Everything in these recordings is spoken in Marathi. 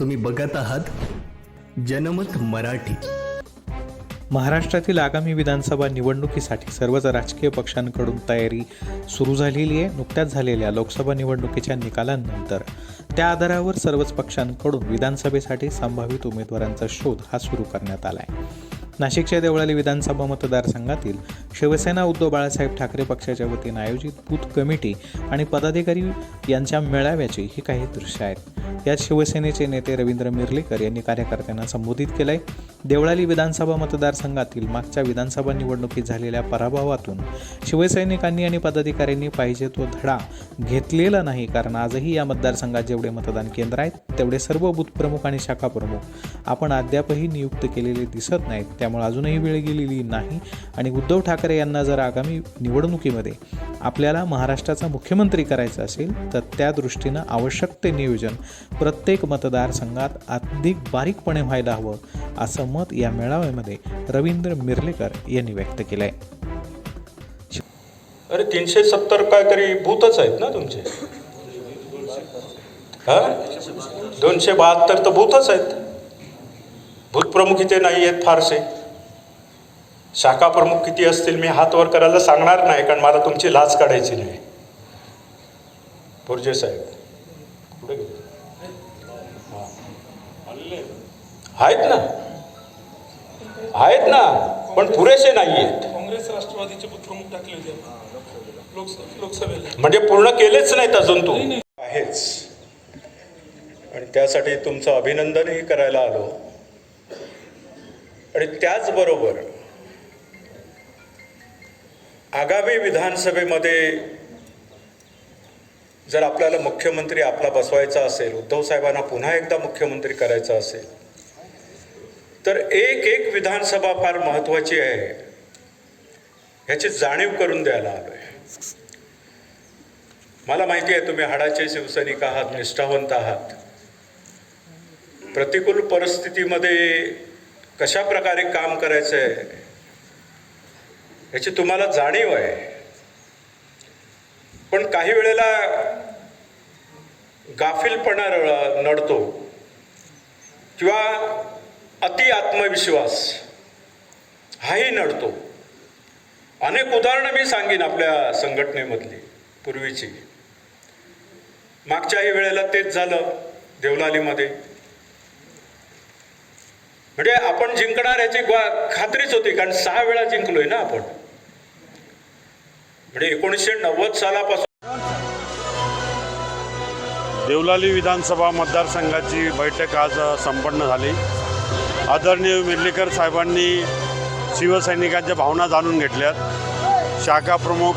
तुम्ही बघत आहात जनमत मराठी. महाराष्ट्रातील आगामी विधानसभा निवडणुकीसाठी सर्वच राजकीय पक्षांकडून तयारी सुरू झालेली आहे. नुकत्याच झालेल्या लोकसभा निवडणुकीच्या निकालांनंतर त्या आधारावर सर्वच पक्षांकडून विधानसभेसाठी संभावित उमेदवारांचा शोध हा सुरू करण्यात आला आहे नाशिकच्या देवळाली विधानसभा मतदारसंघातील शिवसेना उद्धव बाळासाहेब ठाकरे पक्षाच्या वतीनं आयोजित बूथ कमिटी आणि पदाधिकारी यांच्या मेळाव्याची ही काही दृश्य आहेत. यात शिवसेनेचे नेते रवींद्र मिरलेकर यांनी कार्यकर्त्यांना संबोधित केलंय. देवळाली विधानसभा मतदारसंघातील मागच्या विधानसभा निवडणुकीत झालेल्या पराभवातून शिवसैनिकांनी आणि पदाधिकाऱ्यांनी पाहिजे तो धडा घेतलेला नाही कारण आजही या मतदारसंघात जेवढे मतदान केंद्र आहेत तेवढे सर्व बूथ प्रमुख आणि शाखा प्रमुख. आपण अद्यापही नियुक्त केलेले दिसत नाहीत त्यामुळे अजूनही वेळ गेलेली नाही. आणि उद्धव ठाकरे यांना जर आगामी निवडणुकीमध्ये आपल्याला महाराष्ट्राचा मुख्यमंत्री करायचा असेल तर त्या दृष्टीनं आवश्यक ते नियोजन. प्रत्येक मतदारसंघात अधिक बारीकपणे व्हायला हवं असं मत या मेळाव्यामध्ये रवींद्र मिर्लेकर यांनी व्यक्त केलं आहे अरे तीनशे सत्तर काहीतरी भूतच आहेत ना तुमचे? हा? दोनशे बहात्तर तर बूथच आहेत. भूतप्रमुख इथे नाही आहेत फारसे. शाखा प्रमुख किती असतील मी हात वर करायला सांगणार नाही कारण मला तुमची लाच काढायची नाही. पुरजे साहेब कुठे गेले. आहेत ना. आहेत ना पण पुरेसे नाही आहेत. काँग्रेस राष्ट्रवादीचे प्रमुख टाकले होते. म्हणजे पूर्ण केलेच नाहीत अजून तू. आहेच. आणि त्यासाठी तुमचं अभिनंदनही करायला आलो. आणि त्याचबरोबर आगामी विधानसभेमध्ये जर आपल्याला मुख्यमंत्री आपला बसवायचा असेल उद्धव साहेबांना पुन्हा एकदा मुख्यमंत्री करायचा असेल तर एक एक विधानसभा फार महत्वाची आहे. ह्याची जाणीव करून द्यायला आलोय. मला माहिती आहे तुम्ही हाडाचे शिवसैनिक आहात निष्ठावंत आहात. प्रतिकूल परिस्थितीमध्ये कशा प्रकारे काम करायचं आहे याची तुम्हाला जाणीव आहे. पण काही वेळेला गाफीलपणा र नडतो किंवा अति आत्मविश्वास हाही नडतो. अनेक उदाहरणं मी सांगेन आपल्या संघटनेमधली पूर्वीची. मागच्याही वेळेला तेच झालं देवलालीमध्ये. म्हणजे आपण जिंकणार याची खात्रीच होती कारण सहा वेळा जिंकलोय ना आपण. म्हणजे एकोणीसशे नव्वद सालापासून देवलाली विधानसभा मतदारसंघाची बैठक आज संपन्न झाली. आदरणीय मिर्लीकर साहेबांनी शिवसैनिकांच्या भावना जाणून घेतल्यात. शाखा प्रमुख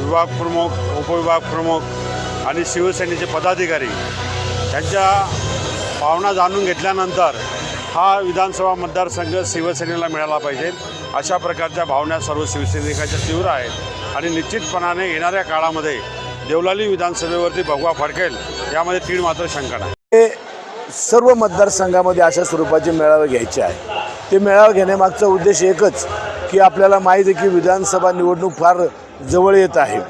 विभाग प्रमुख उपविभाग प्रमुख आणि शिवसेनेचे पदाधिकारी यांच्या भावना जाणून घेतल्यानंतर हा विधानसभा मतदारसंघ शिवसेनेला मिळाला पाहिजे. अशा प्रकारच्या भावना सर्व शिवसैनिकांच्या तीव्र आहेत. आणि निश्चितपणाने येणाऱ्या काळामध्ये देवलाली विधानसभेवरती भगवा फडकेल यामध्ये तीन मात्र शंका नाही. सर्व मतदारसंघामध्ये अशा स्वरूपाचे मेळावे घ्यायचे आहे. ते मेळावे घेण्यामागचा उद्देश एकच की आपल्याला माहीत आहे की विधानसभा निवडणूक फार जवळ येत आहे.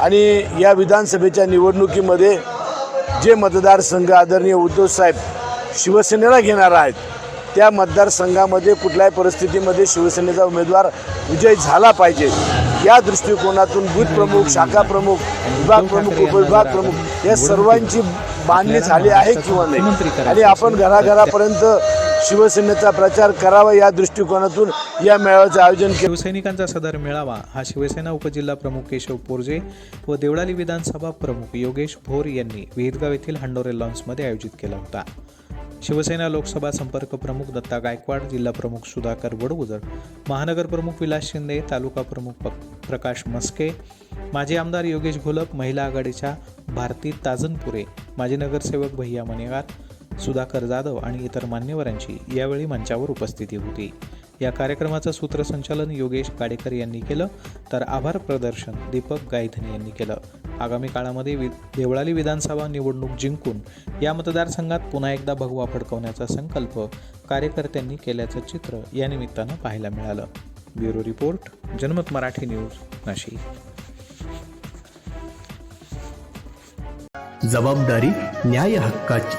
आणि या विधानसभेच्या निवडणुकीमध्ये जे मतदारसंघ आदरणीय उद्धव साहेब शिवसेनेला घेणार आहेत त्या मतदारसंघामध्ये कुठल्याही परिस्थितीमध्ये शिवसेनेचा उमेदवार विजय झाला पाहिजे. या दृष्टिकोनातून बूथ प्रमुख शाखा प्रमुख विभाग प्रमुख उपविभाग प्रमुख या सर्वांची बांधणी झाली आहे किंवा नाही. आणि आपण घराघरापर्यंत शिवसेनेचा प्रचार करावा या दृष्टिकोनातून या मेळाव्याचं आयोजन केलं. शिवसैनिकांचा सदर मेळावा हा शिवसेना उपजिल्हा प्रमुख केशव पोरजे व देवळाली विधानसभा प्रमुख योगेश भोर यांनी विहितगाव येथील हंडोरे लॉन्समध्ये आयोजित केला होता. शिवसेना लोकसभा संपर्क प्रमुख दत्ता गायकवाड जिल्हा प्रमुख सुधाकर वडगुजर महानगर प्रमुख विलास शिंदे तालुका प्रमुख प्रकाश मस्के माजी आमदार योगेश घोलप महिला आघाडीच्या भारती ताजनपुरे माजी नगरसेवक भैया मनेगार सुधाकर जाधव आणि इतर मान्यवरांची यावेळी मंचावर उपस्थिती होती. या कार्यक्रमाचं सूत्रसंचालन योगेश गाडेकर यांनी केलं. तर आभार प्रदर्शन दीपक गायधने यांनी केलं. आगामी काळामध्ये वि देवळाली विधानसभा निवडणूक जिंकून या मतदारसंघात पुन्हा एकदा भगवा फडकवण्याचा संकल्प कार्यकर्त्यांनी केल्याचं चित्र या निमित्तानं पाहायला मिळालं. ब्युरो रिपोर्ट जनमत मराठी न्यूज नाशिक. जबाबदारी न्याय हक्काची.